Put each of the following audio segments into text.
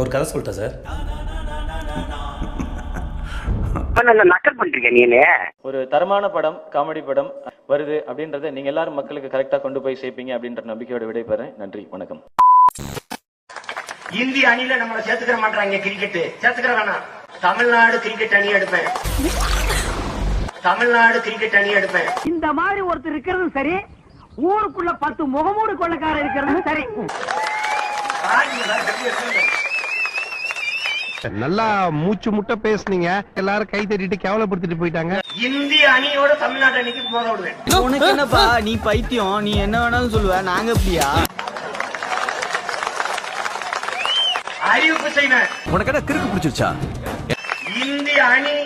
ஒரு கதை சொல்லிட்டேன் சார். நக்கல் பண்றீங்க நீனே ஒரு தரமான படம் காமெடி படம் வருது அப்படின்றத நீங்க எல்லாரும் மக்களுக்கு கரெக்டா கொண்டு போய் சேர்ப்பீங்க அப்படின்ற நம்பிக்கையோட விடைபெறேன். நன்றி வணக்கம். இந்திய அணியில நம்மள சேர்த்துக்கிற மாட்டாங்க கிரிக்கெட் சேர்த்துக்கிற வேணாம். தமிழ்நாடு கிரிக்கெட் அணி எடுப்பேன். தமிழ்நாடு கிரிக்கெட் அணி எடுப்பேன். இந்த மாதிரி ஒருத்தர் இருக்கிறது சரி ஊருக்குள்ள பத்து முகமூடு கொள்ளக்காரர் இருக்கிறது சரி. நல்லா மூச்சு முட்டை பேசுனீங்க. எல்லாரும் கை தட்டிட்டு கேவலப்படுத்திட்டு போயிட்டாங்க. இந்திய அணியோட தமிழ்நாடு அணிக்கு மோத விடுவேன். உனக்கு என்னப்பா? நீ பைத்தியம். நீ என்ன வேணாலும் சொல்லுவ. நாங்க எப்படியா அறிவிப்பு செய்வேன். உனக்கு என்ன கிறுக்கு பிடிச்சிருச்சா? இந்திய அணி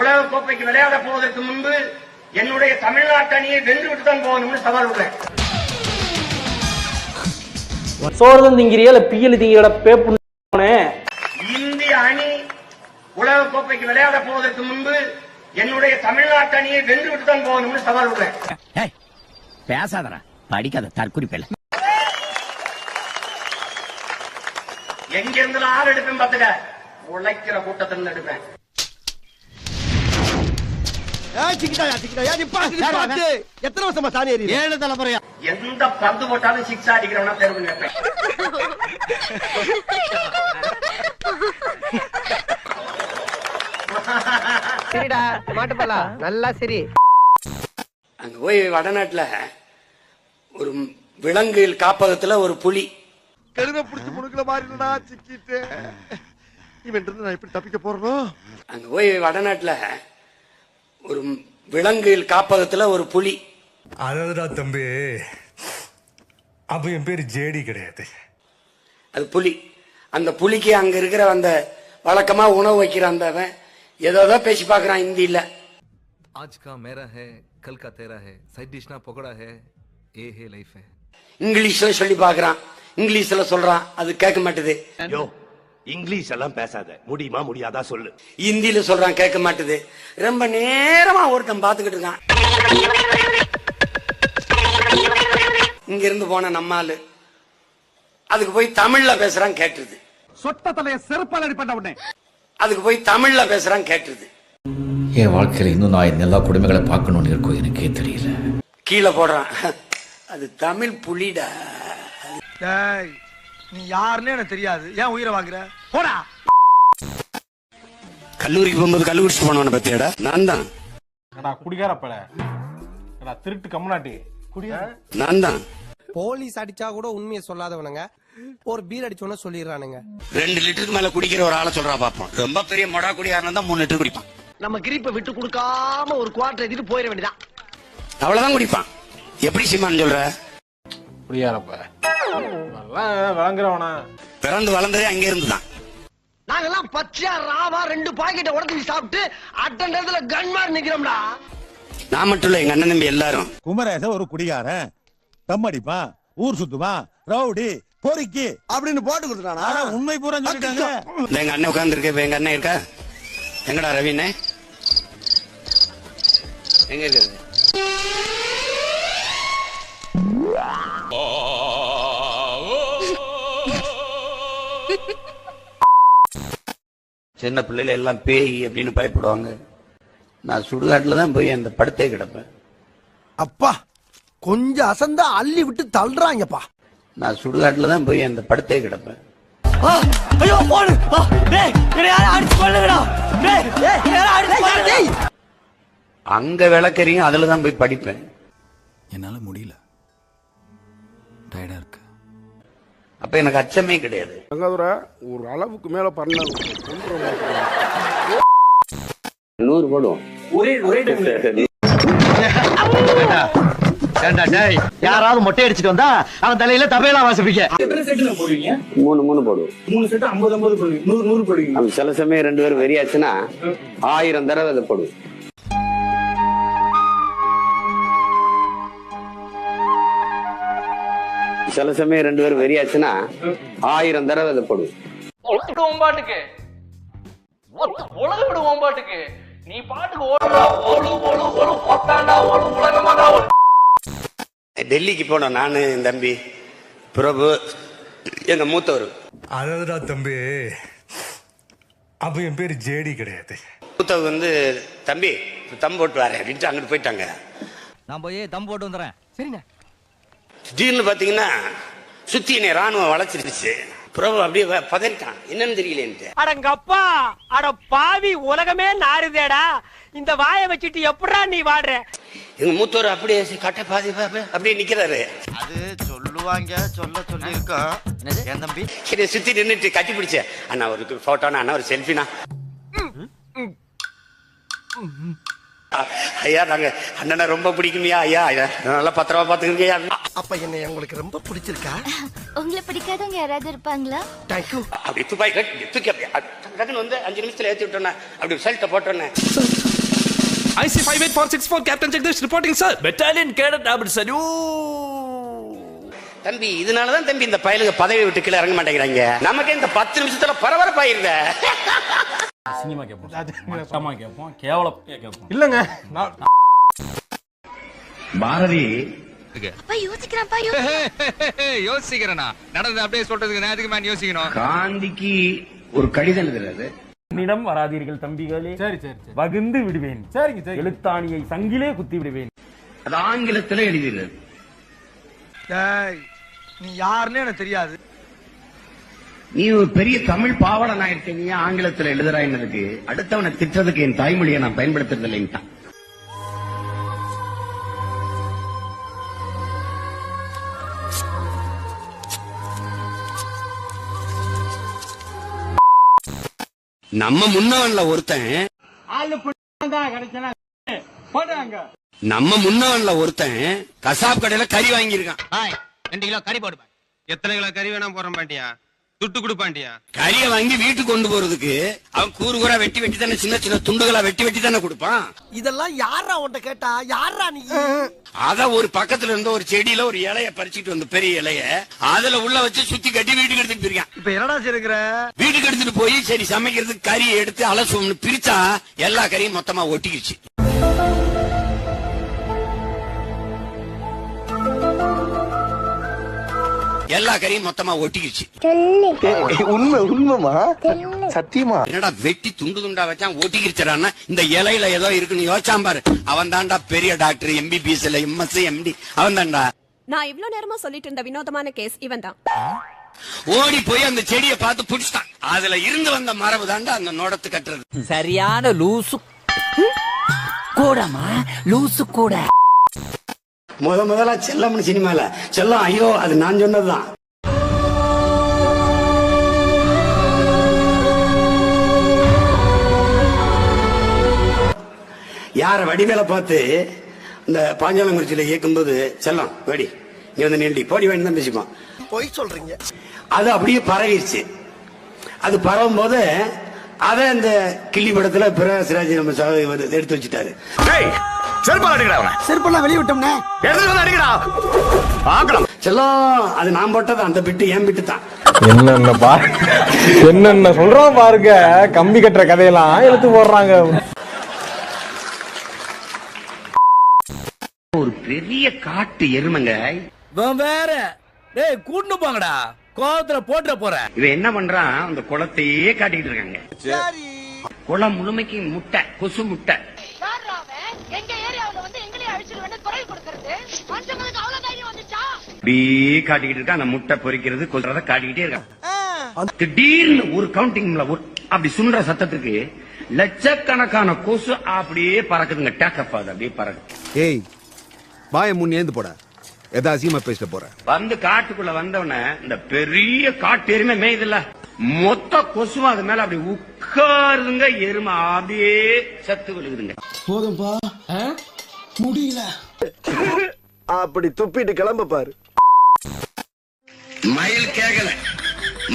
உலக கோப்பைக்கு விளையாட போவதற்கு முன்பு என்னுடைய தமிழ்நாட்டு அணியை வென்று விட்டு தான் போகணும்னு சவால் விடுறேன். சோறுதான் திங்கிறியா? இல்ல பியல் திங்கிறட பேப்புனே உலக கோப்பைக்கு விளையாட போவதற்கு முன்பு என்னுடைய தமிழ்நாட்டு அணியை வென்று விட்டு தான் போகணும்னு சவால் விடுறேன். பேசாதடா. படிக்காத தற்குறிப்பில்ல. எங்க இருந்து ஆள் எடுப்பேன் பாத்துக்க உழைக்கிற கூட்டத்திலிருந்து எடுப்பேன். எத்தனை வருஷமா சாணி? ஏழு தலைமுறையா? எந்த பந்து போட்டாலும் சிக்ஸ் அடிக்கிறவனா தேர்வு பண்ணி சரிடா மாட்டுப்பலா நல்லா சரி. அங்க போய் வடநாட்டுல ஒரு விலங்கு காப்பகத்துல ஒரு புலி. கழுத புடிச்சு முடுக்கல மாறிடா சிக்கிட்டு. இவன் இருந்து நான் எப்படி தப்பிக்க போறனோ? அங்க போய் வடநாட்டுல ஒரு விலங்கு காப்பகத்துல ஒரு புலி. அழகுடா தம்பி. அப்ப என் பேரு ஜேடி கிடையாது. அது புலி. அந்த புலிக்கு அங்க இருக்கிற அந்த வழக்கமா உணவு வைக்கிற அந்த அவன் ஏதோ பேசி பாக்குறான் ஹிந்தியில். ஆஜ் கா மேரா ஹே கல் கா தேரா ஹே சைட் டிஷ்னா பகோடா ஹே ஏ ஹே லைஃப் ஹே. இங்கிலீஷில் சொல்லி பாக்குறான் இங்கிலீஷ்ல சொல்றான். அது கேட்க மாட்டுது. யோ இங்கிலீஷ் எல்லாம் பேசாத. முடியுமா முடியாதா சொல்லு. ஹிந்தியில சொல்றான் கேட்க மாட்டுது. ரொம்ப நேரமா ஒருத்தன் பாத்துக்கிட்டு இருக்கான். இங்க இருந்து போன நம்ம ஆளு அதுக்கு போய் தமிழ்ல பேசுறான் கேட்டுருது. சொட்ட தலைய செருப்பால் அடிப்பட்ட உடனே. அதுக்கு போய் தமிழ்ல பேசுறான் கேட்டுருது. என் வாழ்க்கையில் இன்னும் நான் எல்லா குடும்பங்களை பார்க்கணும்னு இருக்கோ எனக்கே தெரியல. கீழே போடுறான். அது தமிழ் புலிடா. நீ யாருன்னு எனக்கு தெரியாது. ஏன் உயிரை வாங்குற? போடா. கல்லூரிக்கு போகும்போது கல்லு குடிச்சு போனவன பத்தியாடா? நான் தான். குடிகார பல. திருட்டு கம்முனாட்டி. நான் தான். போலீஸ் அடிச்சா கூட உண்மையை சொல்லாதவனுங்க. ஒரு பீர் அடிச்சோன்னு சொல்லிடுறானுங்க. ரெண்டு லிட்டருக்கு மேல குடிக்கிற ஒரு ஆளை சொல்றா பாப்போம். ரொம்ப பெரிய மொடா குடியாரன் தான் மூணு லிட்டர் குடிப்பான். நம்ம கிரிப்பை விட்டு கொடுக்காம ஒரு குவார்டர் எடுத்துட்டு போயிட வேண்டியதான் அவ்வளவுதான் குடிப்பான். எப்படி சீமான் சொல்ற? குடிகாரப்ப விளங்குறவனா பிறந்து வளர்ந்ததே அங்க இருந்து தான் நாங்கெல்லாம் பச்சையா ராவா ரெண்டு பாக்கெட்டை உடச்சி சாப்பிட்டு அட்ட நேரத்துல கன்மார் நிக்கிறோம்டா. நான் மட்டும் இல்ல எங்க அண்ணன் தம்பி எல்லாரும். குமரேச ஒரு குடிகாரன். தம் அடிப்பான் ஊர் சுத்துவான் ரவுடி பொறுக்கி. அப்படின்னு போட்டு கொடுத்துட்டானா? உண்மை பூரா சொல்லிட்டாங்க. எங்க அண்ணன் உட்கார்ந்து இருக்க எங்க அண்ணன் இருக்கா? எங்கடா ரவினே எங்க இருக்குது சின்ன பிள்ளைல எல்லாம் பேய் அப்படின்னு பயப்படுவாங்க. நான் சுடுகாட்டுல தான் போய் அந்த படுத்தே கிடப்பேன். அப்பா கொஞ்சம் அசந்தா அள்ளி விட்டு தள்ளுறாங்கப்பா. நான் சுடுகாட்டுல தான் போய் அந்த படுத்தே கிடப்பேன். ஐயோ போடு. டேய் யார அடிச்சு கொல்லுங்கடா. டேய் யார அடிச்சு கொல்லு டேய் அங்க விளக்கறியும் அதுல தான் போய் படிப்பேன். என்னால முடியல. டயர்டா இருக்கு. அப்ப எனக்கு அச்சமே கிடையாது. ஒரு அளவுக்கு மேல பண்ண நூறு போடுவோம் யாராவது மொட்டை அடிச்சிட்டு வந்தா அவன் தலையில தபையெல்லாம் வாசிப்பீங்க மூணு மூணு போடுவோம். மூணு செட்டு ஐம்பது ஐம்பது போடுவீங்க. நூறு நூறு போடுவீங்க. சில சமயம் ரெண்டு பேரும் வெறியாச்சுன்னா ஆயிரம் தடவை அதை போடுவோம். சில சமயம் ரெண்டு பேரும் வெறியாச்சுன்னா ஆயிரம் தடவை அதை போடுவோம். உலக விடு ஓம்பாட்டுக்கு நீ பாட்டுக்கு ஓடுறா டெல்லிக்கு போனோம் நானு என் தம்பி. பிரபு எங்க மூத்தவர். அழகுடா தம்பி. அப்ப என் பேரு ஜேடி கிடையாது. மூத்தவங்க வந்து தம்பி தம் போட்டு வரேன் அப்படின்ட்டு அங்கிட்டு போயிட்டாங்க. நான் போய் தம் போட்டு வந்துடுறேன் சரிண்ணே திடீர்னு பாத்தீங்கன்னா சுத்தி என்னை ராணுவம் வளைச்சிருச்சு பிரபு அப்படியே பதறிட்டான். என்னன்னு தெரியலேன்ட்டு. அடங்கப்பா அட பாவி உலகமே நாறுதேடா. இந்த வாயை வச்சுட்டு எப்படா நீ வாடுற? எங்க மூத்தவர் அப்படியே கட்ட பாதி அப்படியே நிக்கிறாரு. அது சொல்லுவாங்க சொல்ல சொல்லி இருக்கோம் என் தம்பி? சரி சுத்தி நின்னுட்டு கட்டி பிடிச்ச. அண்ணா ஒரு போட்டோனா அண்ணா. ஒரு செல்ஃபினா ஐயா நாங்க அண்ணனை ரொம்ப பிடிக்குமியா ஐயா. நல்லா பத்திரமா பாத்துக்கங்க ஐயா. அப்ப என்ன உங்களுக்கு ரொம்ப பிடிச்சிருக்கா? உங்களை பிடிக்காதவங்க யாராவது இருப்பாங்களா? தேங்க்யூ அப்படி கட்டி தூக்கி அப்படி வந்து அஞ்சு நிமிஷத்துல ஏத்தி விட்டோன்னே அப்படி ரிசல்ட்டை போட்டோன்னே IC five eight four six four captain Jagadish reporting sir battalion cadet அப்படி சரி தம்பி இதனாலதான் தம்பி இந்த பயலுங்க பதவி விட்டு கீழே இறங்க மாட்டேங்கிறாங்க. நமக்கு இந்த பத்து நிமிஷத்துல பரபரப்பாயிருந்த சினிமா கேட்போம் மட்டமா கேட்போம் கேவலம் கேட்போம் இல்லங்க. நான் பாரதி. யோசிக்கிறான் யோசிக்கிறேனா. நடந்தது அப்படியே சொல்றதுக்கு நான் எதுக்கு மேன் யோசிக்கணும். காந்திக்கு ஒரு கடிதம் எழுதுறது என்னிடம் வராதீர்கள் தம்பிகளே. சரி சரி வகுந்து விடுவேன். சரிங்க சரி எழுத்தாணியை சங்கிலே குத்தி விடுவேன். அது ஆங்கிலத்துல எழுதிடுறது. நீ யாருன்னு எனக்கு தெரியாது. நீ ஒரு பெரிய தமிழ் பாவலன் ஆயிருக்க நீ ஆங்கிலத்துல எழுதுறாயினதுக்கு அடுத்தவனை திட்டுறதுக்கு என் தாய்மொழியை நான் பயன்படுத்துறது இல்லைன்ட்டான் நம்ம முன்னவன்ல ஒருத்தன் நம்ம முன்னவன்ல ஒருத்தன் கசாப் கடையில கறி வாங்கியிருக்கான். ரெண்டு கிலோ கறி போடுப்பா எத்தனை கிலோ கறி வேணாம் போறேன் பாட்டியா? துட்டு கொடுப்பாண்டியா? கறியை வாங்கி வீட்டுக்கு கொண்டு போறதுக்கு அவன் கூறு கூறா வெட்டி வெட்டி தானே சின்ன சின்ன துண்டுகளா வெட்டி வெட்டி தானே கொடுப்பான். இதெல்லாம் யாரா உன்ட்ட கேட்டா? யாரா நீ? அத ஒரு பக்கத்துல இருந்த ஒரு செடியில ஒரு இலைய பறிச்சிட்டு வந்த பெரிய இலைய அதுல உள்ள வச்சு சுத்தி கட்டி வீட்டுக்கு எடுத்துட்டு போயிருக்கான். இப்ப என்னடா செய்யுற வீட்டுக்கு எடுத்துட்டு போய் சரி சமைக்கிறதுக்கு கறியை எடுத்து அலசுவோம்னு பிரிச்சா எல்லா கறியும் மொத்தமா ஒட்டிக்கிச்சு எல்லா கறியும் மொத்தமா ஒட்டிக்கிச்சு. உண்மை உண்மைமா சத்தியமா? என்னடா வெட்டி துண்டு துண்டா வச்சான் ஒட்டிக்கிச்சுடான்னா இந்த இலையில ஏதோ இருக்குன்னு யோசிச்சான் பாரு. அவன் தான்டா பெரிய டாக்டர் எம்பிபிஎஸ் இல்ல எம்எஸ் எம்டி அவன் தான்டா நான் இவ்ளோ நேரமா சொல்லிட்டு இருந்த வினோதமான கேஸ் இவன் தான் ஓடி போய் அந்த செடியை பார்த்து பிடிச்சிட்டான். அதுல இருந்து வந்த மரபு தாண்டா அந்த நோடத்து கட்டுறது. சரியான லூசு. கூடமா லூசு கூட. முத முதலா செல்லம்னு சினிமால. செல்லம் ஐயோ அது நான் சொன்னதுதான். யார வடிவேல பார்த்து இந்த பாஞ்சாலங்குறிச்சியில இயக்கும்போது செல்லம் வெடி நீ வந்து நீண்டி போடி வேணும் தான் பேசிப்பான். பொய் சொல்றீங்க. அது அப்படியே பரவிருச்சு. அது பரவும் போது அதை இந்த கிள்ளி படத்துல பிரகாஷ்ராஜ் நம்ம எடுத்து வச்சுட்டாரு. செருப்பெல்லாம் வெளிய விட்டோம்னே. செல்லம் அது நான் போட்டது அந்த பிட்டு என் பிட்டு தான். என்னென்ன பா என்னென்ன சொல்றோம் பாருங்க. கம்பி கட்டுற கதையெல்லாம் எடுத்து போடுறாங்க. ஒரு பெரிய காட்டு எருமைங்க. வேற. டேய் கூட்டு போங்கடா. கோவத்துல போட்டுற போற. இவன் என்ன பண்றான்? அந்த குளத்தையே காட்டிட்டு இருக்காங்க. குளம் முழுமைக்கு முட்டை கொசு முட்டை. அப்படியே காட்டிக்கிட்டு இருக்கான். அந்த முட்டை பொறிக்கிறது கொல்றத காட்டிக்கிட்டே இருக்கான். திடீர்னு ஒரு கவுண்டிங்ல அப்படி சுன்ற சத்தத்துக்கு லட்சக்கணக்கான கொசு அப்படியே பறக்குதுங்க. டேக்கப் ஆகுது அப்படியே பறக்கு ஏய் வாய முன் ஏந்து போட. எதா அசியமா பேசிட்டு போற வந்து காட்டுக்குள்ள வந்தவன இந்த பெரிய காட்டு எருமை மேயுதுல்ல மொத்த கொசுவும் அது மேல அப்படி உட்காருதுங்க எருமை அப்படியே சத்து விழுகுதுங்க. அப்படி துப்பிட்டு கிளம்ப பாரு. மயில் கேகல.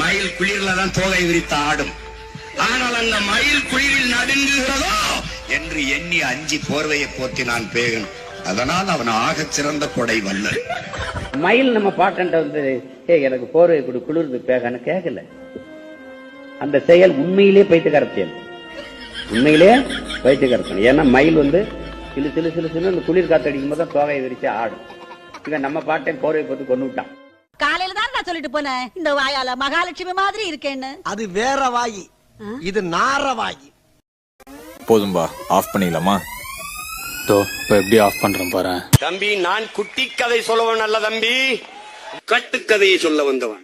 மயில் குளிர்ல தான் தோகை விரித்து ஆடும். ஆனால் அந்த மயில் குளிரில் நடுங்குகிறதோ என்று எண்ணி அஞ்சி போர்வையை போத்தி நான் பேகன். அதனால் அவன் ஆகச் சிறந்த கொடை வல்லன். மயில் நம்ம பாட்டன்ட்ட வந்து எனக்கு போர்வை கொடு குளிர்ந்து பேகன்னு கேட்கல அந்த செயல் உண்மையிலே பைத்தியக்கார செயல் உண்மையிலே பைத்தியக்கார ஏன்னா மயில் வந்து சிலு சிலு சிலு சிலு அந்த குளிர் காத்து அடிக்கும் போது தான் தோகையை விரிச்சு ஆடும். இங்க நம்ம பாட்டை போர்வை போட்டு கொண்டு விட்டான். காலையில தான் நான் சொல்லிட்டு போனேன் இந்த வாயால மகாலட்சுமி மாதிரி இருக்கேன்னு. அது வேற வாயி. இது நார வாயி. போதும்பா ஆஃப் பண்ணிடலாமா? இப்போ எப்படி ஆஃப் பண்றேன் பாரு. தம்பி நான் குட்டி கதை சொல்லவன் அல்ல தம்பி. கட்டுக்கதையை சொல்ல வந்தவன்.